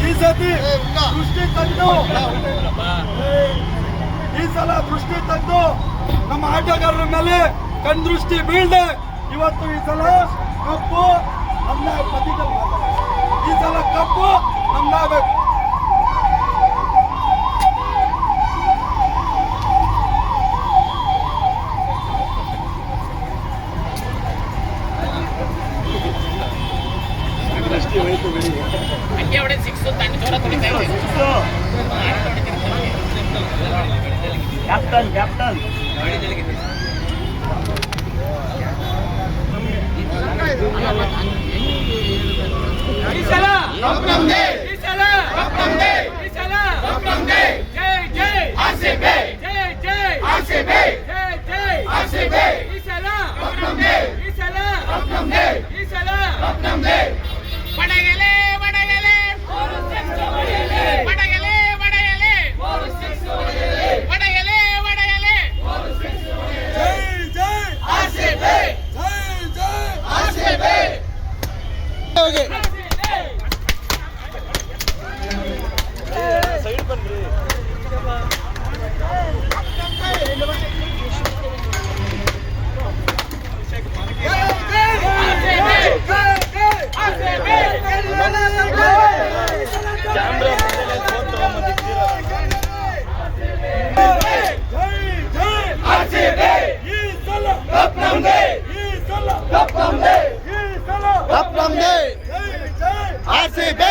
ಈ ಸತಿ ದೃಷ್ಟಿ ತಂದು ಈ ಸಲ ದೃಷ್ಟಿ ತಂದು ನಮ್ಮ ಆಟಗಾರರ ಮೇಲೆ ಕಣ್ದೃಷ್ಟಿ ಬೀಳ್ದೆ. ಇವತ್ತು ಈ ಸಲ ಹಂಗೆ ಹೊಡೆದು ಸಿಕ್ಸ್ ತಣ್ಣ ಜೋರ ತುಳಿತಾ ಇದೆ ಕ್ಯಾಪ್ಟನ್ ಕ್ಯಾಪ್ಟನ್ ಈ ಸಲ ಕಪ್ ನಮ್ದೇ মুসিবে